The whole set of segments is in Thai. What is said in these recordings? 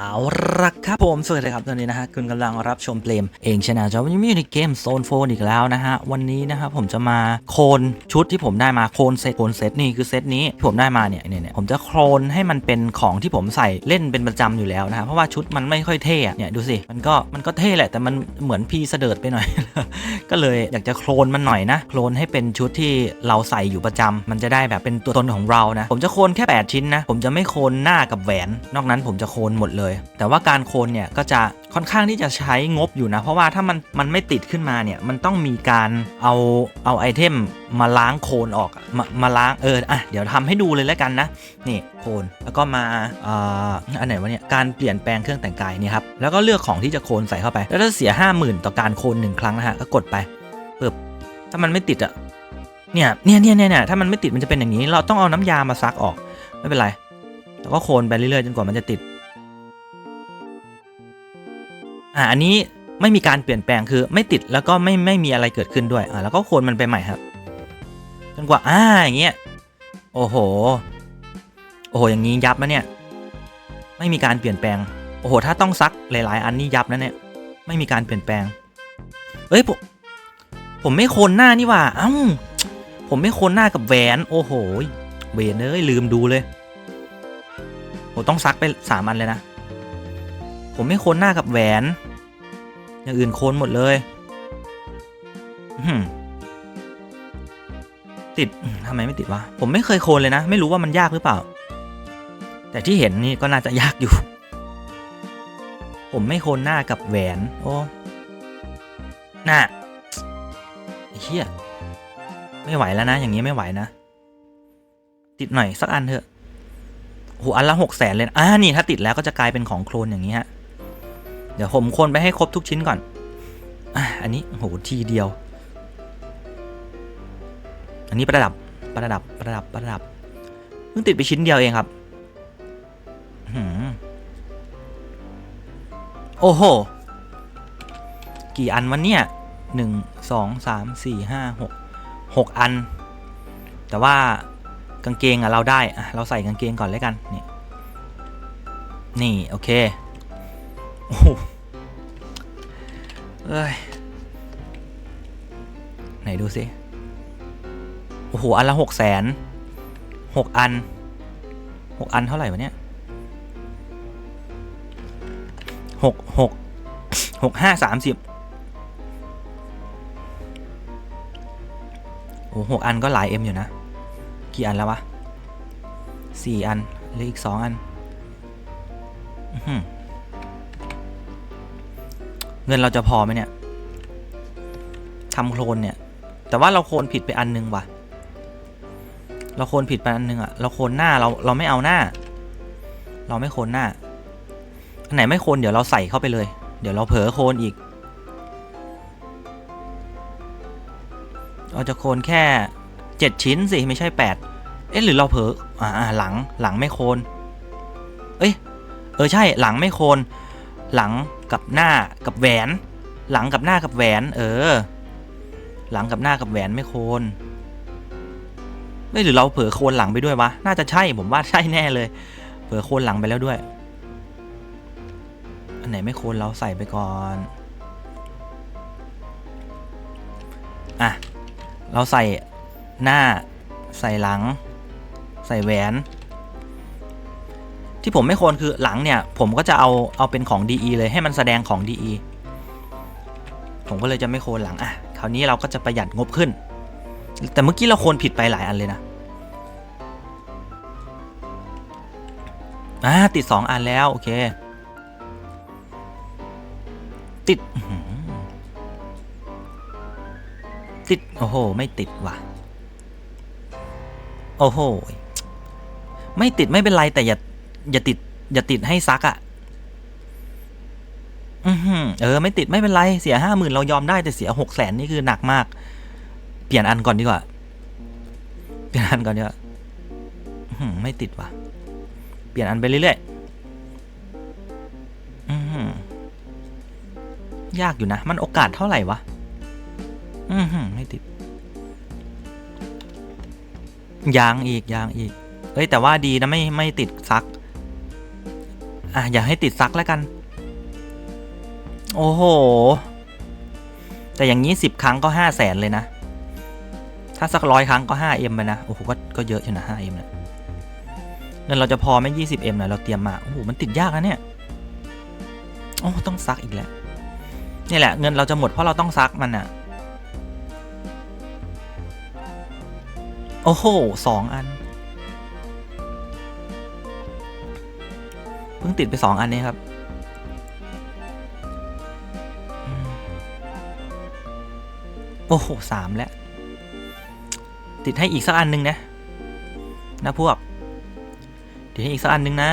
เอาละครับผมสวัสดีครับตอนนี้นะฮะคุณกำลังรับชมเกมเองชนะจอวันนี้มีอยู่ในเกมโซนโฟนอีกแล้วนะฮะวันนี้นะครับผมจะมาโคลนชุดที่ผมได้มาโคลนเซตโคลนเซตนี่คือเซตนี้ที่ผมได้มาเนี่ยเนี่ยเนี่ยผมจะโคลนให้มันเป็นของที่ผมใส่เล่นเป็นประจำอยู่แล้วนะฮะเพราะว่าชุดมันไม่ค่อยเท่เนี่ยดูสิมันก็มันก็เท่แหละแต่มันเหมือนพีเสดิร์ดไปหน่อย ก็เลยอยากจะโคลนมันหน่อยนะโคลนให้เป็นชุดที่เราใส่อยู่ประจำมันจะได้แบบเป็นตัวตนของเรานะผมจะโคลนแค่ 8 ชิ้นนะผมจะไม่โคลนหน้ากับแหวน นอกนั้นผมจะโคลนหมดเลยแต่ว่าการโคนเนี่ยก็จะค่อนข้างที่จะใช้งบอยู่นะ เพราะว่าถ้ามันมันไม่ติดขึ้นมาเนี่ยมันต้องมีการเอาเอาไอเทมมาล้างโคนออกมามาล้างเอออะเดี๋ยวทำให้ดูเลยแล้วกันนะนี่โคนแล้วก็มาอ่าอันไหนวะเนี่ยการเปลี่ยนแปลงเครื่องแต่งกายเนี่ยครับแล้วก็เลือกของที่จะโคนใส่เข้าไป แล้วถ้าเสีย 50,000 ต่อการโคนหนึ่งครั้งนะฮะก็กดไปปึ๊บถ้ามันไม่ติดอะเนี่ยเนี่ยเนี่ยเนี่ยเนี่ยถ้ามันไม่ติดมันจะเป็นอย่างนี้ เราต้องเอาน้ำยามาซักออกไม่เป็นไรแล้วก็โคนไปเรื่อยๆจนกว่ามันจะติด อ่าอันนี้ไม่มีการเปลี่ยนแปลงคือไม่ติดแล้วก็ไม่ไม่มีอะไรเกิดขึ้นด้วยอ่าแล้วก็โคนมันไปใหม่ครับจนกว่าอ่าอย่างเงี้ยโอ้โห โอ้โหอย่างนี้ยับนะเนี่ย ไม่มีการเปลี่ยนแปลง โอ้โห ถ้าต้องซักหลาย ๆ อันนี่ยับนะเนี่ย ไม่มีการเปลี่ยนแปลง เอ้ยผมผมไม่โคนหน้านี่ว่า เอ้า ผมไม่โคนหน้ากับแหวน โอ้โหเวนเอ้ยลืมดูเลยโหต้องซักไปสามอันเลยนะ ผมไม่โคนหน้ากับแหวน อย่างอื่นโคนหมดเลยติดทำไมไม่ติดวะผมไม่เคยโคนเลยนะ ไม่รู้ว่ามันยากหรือเปล่า แต่ที่เห็นนี่ก็น่าจะยากอยู่ ผมไม่โคนหน้ากับแหวน โอ้น่าเหี้ยไม่ไหวแล้วนะ อย่างนี้ไม่ไหวนะ ติดหน่อยสักอันเถอะโหอันละหกแสนเลยนะอ่านี่ถ้าติดแล้วก็จะกลายเป็นของโคลนอย่างนี้ฮะ เดี๋ยวผมคนไปให้ครบทุกชิ้นก่อนอันนี้โหทีเดียว อันนี้ประดับประดับประดับประดับเพิ่งติดไปชิ้นเดียวเองครับโอ้โห กี่อันวันเนี่ยหนึ่งสองสามสี่ห้าหกหกอัน แต่ว่ากางเกงอะเราได้อะเราใส่กางเกงก่อนเลยกัน นี่ นี่ โอเค โอ้โหเอ้ย ไหนดูสิ โอ้โห อันละหกแสนหกอันหกอันเท่าไหร่วะเนี่ยหกหกหกห้าสามสิบโอ้หกอันก็หลายเอ็มอยู่นะ กี่อันแล้ววะสี่อันเหลืออีกสองอัน อื เงินเราจะพอไหมเนี่ยทำโคลนเนี่ย แต่ว่าเราโคลนผิดไปอันนึงว่ะ เราโคลนผิดไปอันนึงอะเราโคลนหน้าเราเราไม่เอาหน้า เราไม่โคลนหน้า อันไหนไม่โคนเดี๋ยวเราใส่เข้าไปเลย เดี๋ยวเราเผลอโคนอีก เราจะโคนแค่เจ็ดชิ้นสิไม่ใช่แปดเอ๊ะหรือเราเผลออ่าอ่าหลังหลังไม่โคนเอ้ยเออใช่หลังไม่โคนหลัง กับหน้ากับแหวน หลังกับหน้ากับแหวน เออ หลังกับหน้ากับแหวนไม่โคนเอ้ยหรือเราเผลอโคนหลังไปด้วยวะ น่าจะใช่ผมว่าใช่แน่เลย เผลอโคนหลังไปแล้วด้วย อันไหนไม่โคนเราใส่ไปก่อน อะ เราใส่หน้าใส่หลัง ใส่แหวน ที่ผมไม่โคนคือหลังเนี่ย ผมก็จะเอาเอาเป็นของ DE เลยให้มันแสดงของ DE ผมก็เลยจะไม่โคนหลังอะคราวนี้เราก็จะประหยัดงบขึ้น แต่เมื่อกี้เราโคนผิดไปหลายอันเลยนะอ่าติด 2 อันแล้ว โอเค ติดติด โอ้โห ไม่ติดว่ะ โอ้โห ไม่ติดไม่เป็นไรแต่อย่า อย่าติด อย่าติดให้ซักอะ่ะอือหือเออ ไม่ติดไม่เป็นไร เสียห้าหมื่นเรายอมได้แต่เสียหกแสนนี่คือหนักมาก เปลี่ยนอันก่อนดีกว่า เปลี่ยนอันก่อนดีกว่าไม่ติดว่ะ เปลี่ยนอันไปเรื่อยๆอือหือยากอยู่นะ มันโอกาสเท่าไหร่วะอือหือไม่ติด ยางอีกยางอีก เอ้ยแต่ว่าดีนะไม่ไม่ติดซัก อะอย่าให้ติดซักแล้วกัน โอ้โห แต่อย่างนี้สิบครั้งก็ห้าแสนเลยนะ ถ้าสักร้อยครั้งก็ห้าเอ็มไปนะ โอ้โหก็ก็เยอะอยู่นะห้าเอ็มเนี่ยเงินเราจะพอไหมยี่สิบเอ็มนะเราเตรียมมา โอ้โห มันติดยากนะเนี่ย โอ้ต้องซักอีกแล้วนี่แหละ เงินเราจะหมดเพราะเราต้องซักมันอะโอ้โหสองอัน พิ่งติดไปสองอันนี้ครับ โอ้โหสามแล้ว ติดให้อีกสักอันหนึ่งนะ นะพวก ติดให้อีกสักอันหนึ่งนะ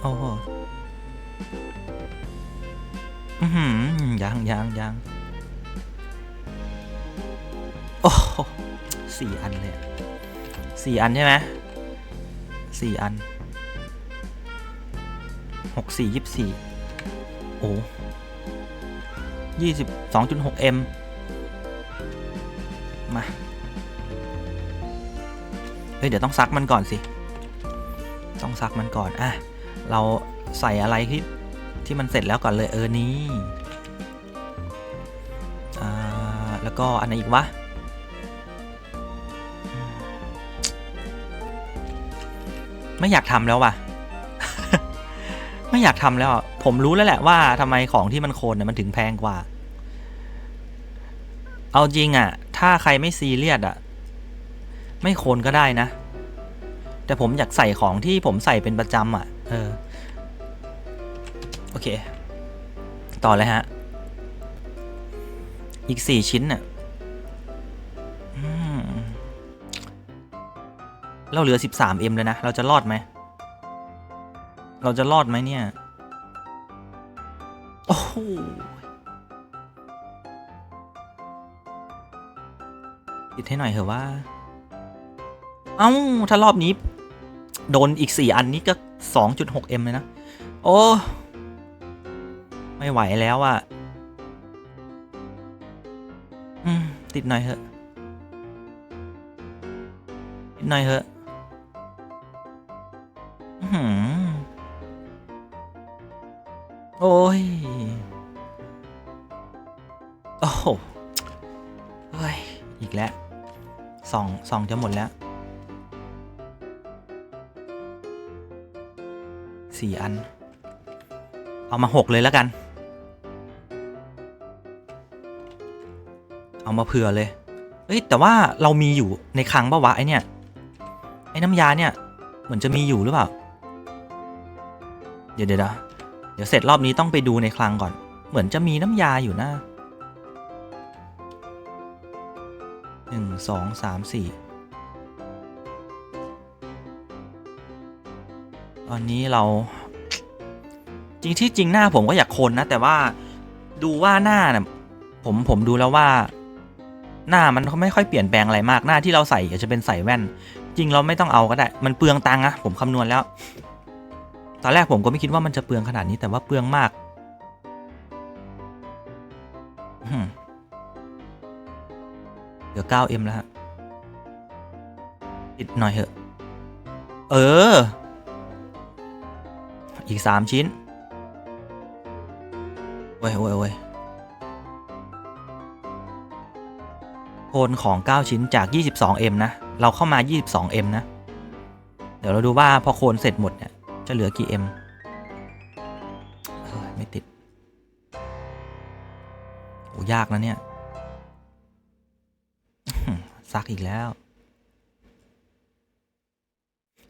โอ้โหอือหือยังยังยังโอ้โหสี่อันเลยสี่อันใช่ไหมสี่อัน หกสี่ยี่สี่โอ้ยี่สิบสองจุดหกเอ็มมา เฮ้ย เดี๋ยวต้องซักมันก่อนสิ ต้องซักมันก่อน อะ เราใส่อะไรที่ที่มันเสร็จแล้วก่อนเลยเออนี้อ่าแล้วก็อันไหนอีกวะไม่อยากทำแล้วว่ะ ไม่อยากทำแล้ว ผมรู้แล้วแหละว่าทำไมของที่มันโคนเนี่ยมันถึงแพงกว่า เอาจริงอะถ้าใครไม่ซีเรียสอะไม่โคนก็ได้นะ แต่ผมอยากใส่ของที่ผมใส่เป็นประจำอะเออ โอเค ต่อเลยฮะ อีกสี่ชิ้นน่ะเราเหลือ 13M เลยนะ เราจะรอดไหม เราจะรอดไหมเนี่ย โอ้โหติดให้หน่อยเถอะว่า เอ้า ถ้ารอบนี้ โดนอีก 4 อันนี้ก็ 2.6M เลยนะ โอ้ ไม่ไหวแล้วอะ่ะอืมติดหน่อยเถอะ ติดหน่อยเถอะ อื้อหือ โอ้ย โอ้โหเฮ้ย อีกแล้วสองสองจะหมดแล้วสี่อัน เอามาหกเลยแล้วกัน เอามาเผื่อเลย เอ้ย แต่ว่าเรามีอยู่ในคลังปะวะไอเนี่ย ไอ้น้ำยาเนี่ย เหมือนจะมีอยู่หรือเปล่า เดี๋ยวเดี๋ยว เดี๋ยวเสร็จรอบนี้ต้องไปดูในคลังก่อน เหมือนจะมีน้ำยาอยู่นะหนึ่งสองสามสี่ตอนนี้เรา จริงที่จริงหน้าผมก็อยากโคนนะ แต่ว่าดูว่าหน้าเนี่ยผมผมดูแล้วว่า หน้ามันไม่ค่อยเปลี่ยนแปลงอะไรมากหน้าที่เราใส่อาจจะเป็นใส่แว่น จริงเราไม่ต้องเอาก็ได้ มันเปลืองตังค์อะผมคำนวณแล้ว ตอนแรกผมก็ไม่คิดว่ามันจะเปลืองขนาดนี้แต่ว่าเปลืองมากอื้อหือเดี๋ยว 9M แล้วฮะติดหน่อยเถอะ เออ อีก 3 ชิ้นโอ้ยโอ้ยโอ้ยโคนของ 9 ชิ้นจาก 22M นะ เราเข้ามา 22M นะ เดี๋ยวเราดูว่าพอโคนเสร็จหมดเนี่ย จะเหลือกี่เออไม่ติด โอ้ยากนะเนี่ยซักอีกแล้ว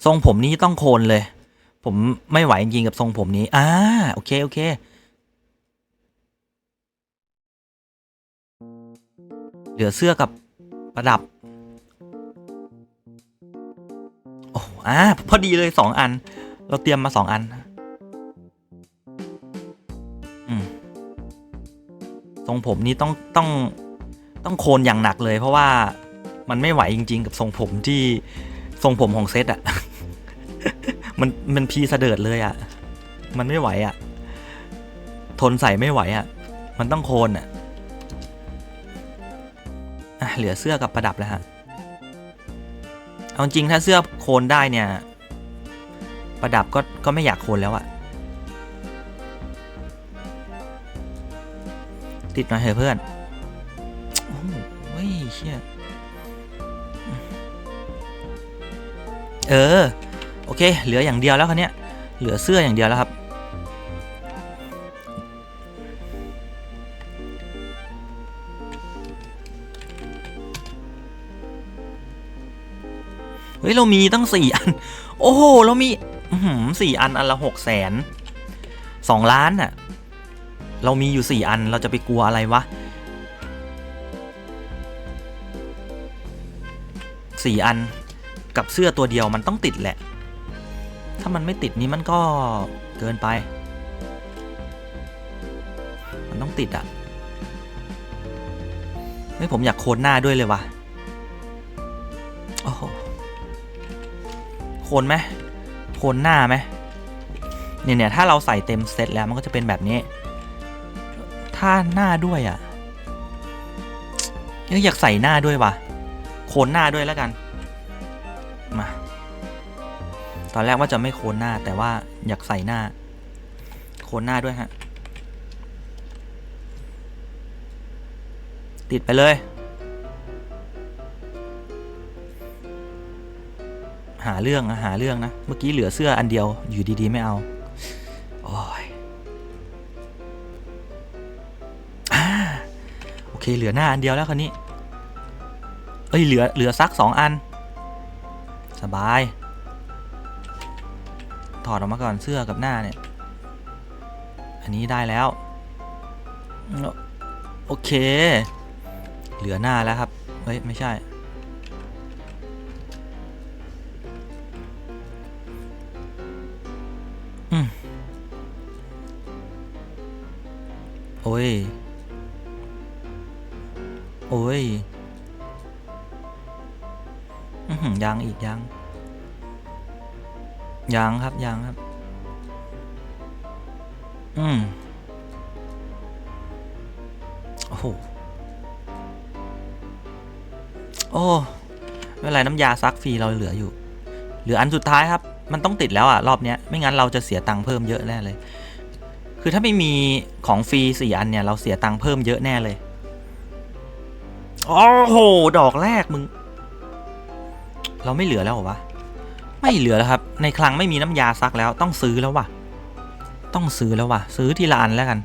ทรงผมนี้ต้องโคนเลย ผมไม่ไหวจริงๆกับทรงผมนี้อ่าโอเค โอเคเหลือเสื้อกับประดับ โอ้โหอ่าพอดีเลยสองอัน เราเตรียมมาสองอันอทรงผมนี้ต้องต้องต้องโคนอย่างหนักเลย เพราะว่ามันไม่ไหวจริง ๆ กับทรงผมที่ทรงผมของเซตอะมันมันพีเสดิร์ดเลยอะมันไม่ไหวอะทนใส่ไม่ไหวอะมันต้องโคนอะ่ะเหลือเสื้อกับประดับแล้วฮะเอาจริงถ้าเสื้อโคนได้เนี่ย ประดับก็ก็ไม่อยากโคนแล้วอะติดหน่อยเถอะเพื่อน โอ้ยเชี่ย เออ โอเค เหลืออย่างเดียวแล้วคันเนี้ย เหลือเสื้ออย่างเดียวแล้วครับ เฮ้ย เรามีตั้งสี่อัน โอ้โห เรามี สี่อันอันละหกแสนสองล้านน่ะเรามีอยู่สี่อันเราจะไปกลัวอะไรวะสี่อันกับเสื้อตัวเดียวมันต้องติดแหละ ถ้ามันไม่ติดนี้มันก็เกินไป มันต้องติดอะ่ะเฮ้ยผมอยากโคนหน้าด้วยเลยวะโอ้โหโคนไหม โคนหน้าไหมเนี่ยเนี่ยถ้าเราใส่เต็มเซตแล้วมันก็จะเป็นแบบนี้ ถ้าหน้าด้วยอะ่ะเอ้ยอยากใส่หน้าด้วยวะโคนหน้าด้วยแล้วกัน มา ตอนแรกว่าจะไม่โคนหน้า แต่ว่าอยากใส่หน้า โคนหน้าด้วยฮะ ติดไปเลย หาเรื่องนะหาเรื่องนะ เมื่อกี้เหลือเสื้ออันเดียวอยู่ดีๆ ไม่เอาโอ้ยอโอเคเหลือหน้าอันเดียวแล้วคนนี้ เอ้ยเหลือเหลือซักสองอัน สบาย ถอดออกมาก่อนเสื้อกับหน้าเนี่ย อันนี้ได้แล้ว โอเค เหลือหน้าแล้วครับ เฮ้ย ไม่ใช่ โอ้ยยังอีกยัง ยังครับยังครับ อืมโอ้โหโอ้ไม่เป็นไรน้ำยาซักฟรีเราเหลืออยู่ เหลืออันสุดท้ายครับ มันต้องติดแล้วอะ รอบเนี้ยไม่งั้นเราจะเสียตังค์เพิ่มเยอะแน่เลย คือถ้าไม่มีของฟรีสี่อันเนี่ย เราเสียตังค์เพิ่มเยอะแน่เลย โอ้โห ดอกแรกมึง เราไม่เหลือแล้วเหรอวะ ไม่เหลือแล้วครับ ในคลังไม่มีน้ำยาซักแล้ว ต้องซื้อแล้วว่ะต้องซื้อแล้วว่ะซื้อทีละอันแล้วกัน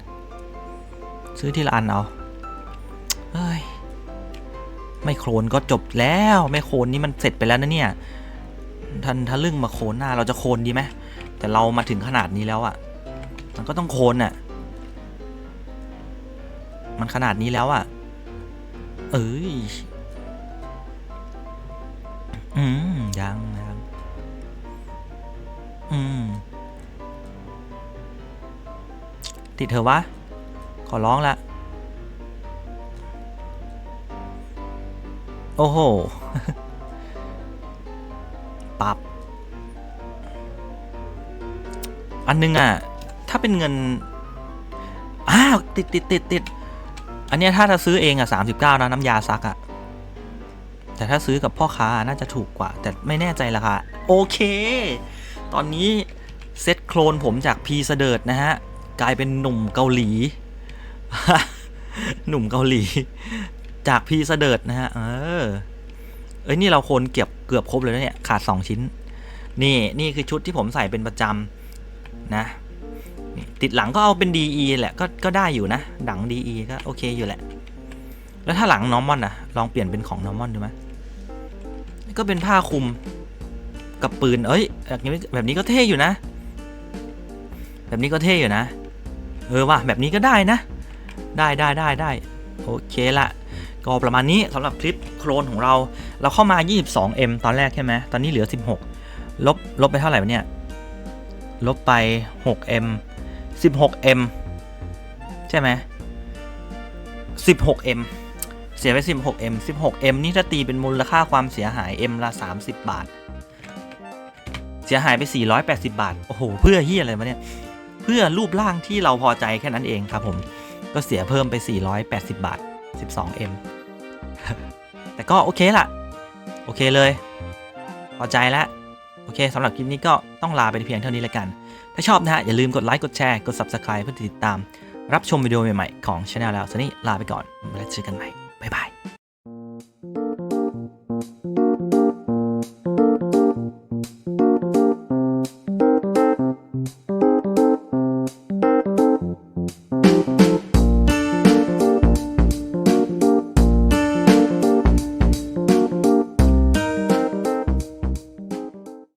ซื้อทีละอันเอาเฮ้ย ไม่โครนก็จบแล้ว ไม่โครนนี่มันเสร็จไปแล้วนะเนี่ยทันทะลึ่งมาโครนหน้าเราจะโครนดีไหมแต่เรามาถึงขนาดนี้แล้วอะ่ะ มันก็ต้องโครนอะ่ะ มันขนาดนี้แล้วอะ่ะ เอ้ย อืม ยังยังอืม ติดเถอะวะ ขอร้องละ โอ้โห ปรับ อันนึงอะ ถ้าเป็นเงิน อ้าว ติดติดติดติด อันเนี้ยถ้าจะซื้อเองอะสามสิบเก้านะน้ำยาซักอะ แต่ถ้าซื้อกับพ่อค้าน่าจะถูกกว่า แต่ไม่แน่ใจราคาโอเค ตอนนี้เซ็ตโคลนผมจากพีเสดิร์ดนะฮะ กลายเป็นหนุ่มเกาหลี หนุ่มเกาหลี จากพีเสดิร์ดนะฮะ เออ เอ้ยนี่เราโคนเก็บเกือบครบเลยนะเนี่ย ขาด2ชิ้น นี่นี่คือชุดที่ผมใส่เป็นประจำนะ ติดหลังก็เอาเป็น DE แหละก็ก็ได้อยู่นะ ดัง DE ก็โอเคอยู่แหละ แล้วถ้าหลังนอร์มอนนะลองเปลี่ยนเป็นของนอร์มอนดูไหมก็เป็นผ้าคลุมกับปืน เอ้ยแบบนี้แบบนี้ก็เท่อยู่นะ แบบนี้ก็เท่อยู่นะ เออว่ะแบบนี้ก็ได้นะ ได้ได้ได้ได้โอเคละก็ประมาณนี้สำหรับคลิปโคลนของเรา เราเข้ามา 22M ตอนแรกใช่ไหมตอนนี้เหลือ 16 ลบลบไปเท่าไหร่เนี่ย ลบไป 6M 16M ใช่ไหม 16M เสียไป 16M 16M นี่ถ้าตีเป็นมูลค่าความเสียหาย M ละ 30 บาท เสียหายไป 480 บาท โอ้โห เพื่อเฮียอะไรมาเนี่ย เพื่อรูปร่างที่เราพอใจแค่นั้นเองครับผม ก็เสียเพิ่มไป 480 บาท 12M แต่ก็โอเคละโอเคเลย พอใจแล้ว เคสำหรับคลิปนี้ก็ต้องลาไปเพียงเท่านี้แล้วกัน ถ้าชอบนะฮะอย่าลืมกดไลค์กดแชร์กด Subscribe เพื่อติดตาม รับชมวิดีโอใหม่ๆของช anel แล้วสนี้ลาไปก่อนแล้วเจอกันใหม่บ๊ายบาย